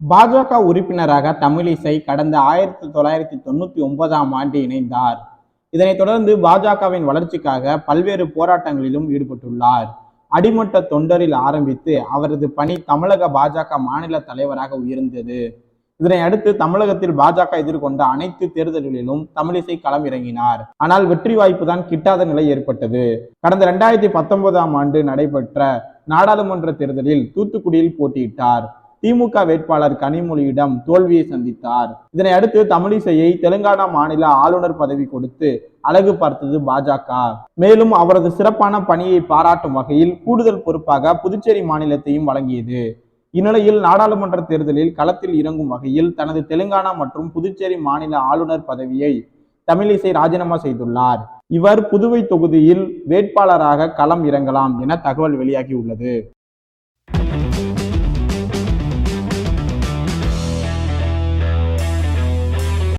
பாஜக உறுப்பினராக தமிழிசை கடந்த ஆயிரத்தி தொள்ளாயிரத்தி தொண்ணூத்தி ஒன்பதாம் ஆண்டு இணைந்தார். இதனைத் தொடர்ந்து பாஜகவின் வளர்ச்சிக்காக பல்வேறு போராட்டங்களிலும் ஈடுபட்டுள்ளார். அடிமட்ட தொண்டரில் ஆரம்பித்து அவரது பணி தமிழக பாஜக மாநில தலைவராக உயர்ந்தது. இதனை அடுத்து தமிழகத்தில் பாஜக எதிர்கொண்ட அனைத்து தேர்தல்களிலும் தமிழிசை களம் இறங்கினார். ஆனால் வெற்றி வாய்ப்பு தான் கிட்டாத நிலை ஏற்பட்டது. கடந்த இரண்டாயிரத்தி பத்தொன்பதாம் ஆண்டு நடைபெற்ற நாடாளுமன்ற தேர்தலில் தூத்துக்குடியில் போட்டியிட்டார். திமுக வேட்பாளர் கனிமொழியிடம் தோல்வியை சந்தித்தார். இதனை அடுத்து தமிழிசையை தெலுங்கானா மாநில ஆளுநர் பதவி கொடுத்து அழகு பார்த்தது பாஜக. மேலும் அவரது சிறப்பான பணியை பாராட்டும் வகையில் கூடுதல் பொறுப்பாக புதுச்சேரி மாநிலத்தையும் வழங்கியது. இந்நிலையில் நாடாளுமன்ற தேர்தலில் களத்தில் இறங்கும் வகையில் தனது தெலுங்கானா மற்றும் புதுச்சேரி மாநில ஆளுநர் பதவியை தமிழிசை ராஜினாமா செய்துள்ளார். இவர் புதுவை தொகுதியில் வேட்பாளராக களம் இறங்கலாம் என தகவல் வெளியாகியுள்ளது